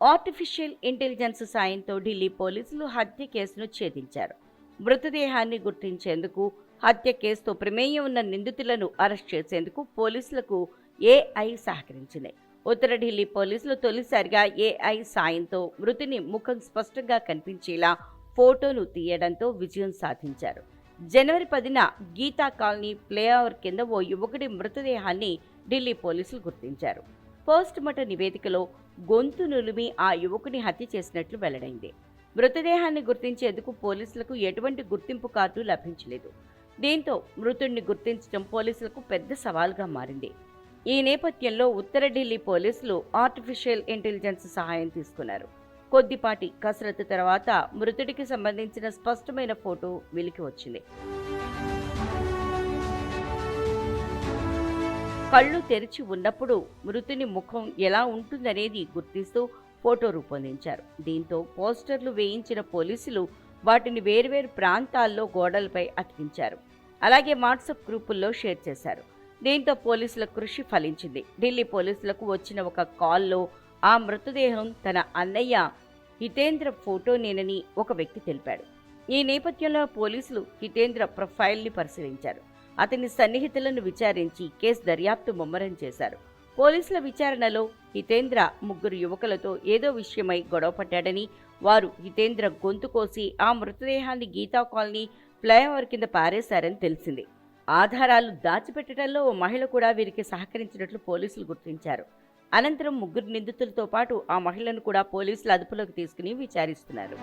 Artificial intelligence సాయంతో ఢిల్లీ పోలీసులు హత్య కేసును ఛేదించారు. మృతదేహాన్ని గుర్తించేందుకు హత్య కేసుతో ప్రమేయం ఉన్న నిందితులను అరెస్ట్ చేసేందుకు పోలీసులకు ఏఐ సహకరించింది. ఉత్తర ఢిల్లీ పోలీసులు తొలిసారిగా ఏఐ సాయంతో మృతిని ముఖం స్పష్టంగా కనిపించేలా ఫోటోను తీయడంతో విజయం సాధించారు. జనవరి పదిన గీతా కాలనీ ప్లేఓవర్ కింద ఓ యువకుడి మృతదేహాన్ని ఢిల్లీ పోలీసులు గుర్తించారు. పోస్ట్ మార్టం నివేదికలో గొంతు నులిమి ఆ యువకుని హత్య చేసినట్లు వెల్లడైంది. మృతదేహాన్ని గుర్తించేందుకు పోలీసులకు ఎటువంటి గుర్తింపు కార్డు లభించలేదు. దీంతో మృతుడిని గుర్తించడం పోలీసులకు పెద్ద సవాల్గా మారింది. ఈ నేపథ్యంలో ఉత్తర ఢిల్లీ పోలీసులు ఆర్టిఫిషియల్ ఇంటెలిజెన్స్ సహాయం తీసుకున్నారు. కొద్దిపాటి కసరత్తు తర్వాత మృతుడికి సంబంధించిన స్పష్టమైన ఫోటో వెలికి వచ్చింది. కళ్ళు తెరిచి ఉన్నప్పుడు మృతుని ముఖం ఎలా ఉంటుందనేది గుర్తిస్తూ ఫోటో రూపొందించారు. దీంతో పోస్టర్లు వేయించిన పోలీసులు వాటిని వేర్వేరు ప్రాంతాల్లో గోడలపై అతికించారు. అలాగే వాట్సాప్ గ్రూపుల్లో షేర్ చేశారు. దీంతో పోలీసుల కృషి ఫలించింది. ఢిల్లీ పోలీసులకు వచ్చిన ఒక కాల్లో ఆ మృతదేహం తన అన్నయ్య హితేంద్ర ఫోటోనేనని ఒక వ్యక్తి తెలిపాడు. ఈ నేపథ్యంలో పోలీసులు హితేంద్ర ప్రొఫైల్ని పరిశీలించారు. అతని సన్నిహితులను విచారించి కేసు దర్యాప్తు ముమ్మరం చేశారు. పోలీసుల విచారణలో హితేంద్ర ముగ్గురు యువకులతో ఏదో విషయమై గొడవపడ్డాడని వారు హితేంద్ర గొంతు కోసి ఆ మృతదేహాన్ని గీతా కాలనీ ఫ్లైఓవర్ కింద పారేశారని తెలిసింది. ఆధారాలు దాచిపెట్టడంలో ఓ మహిళ కూడా వీరికి సహకరించినట్లు పోలీసులు గుర్తించారు. అనంతరం ముగ్గురు నిందితులతో పాటు ఆ మహిళను కూడా పోలీసులు అదుపులోకి తీసుకుని విచారిస్తున్నారు.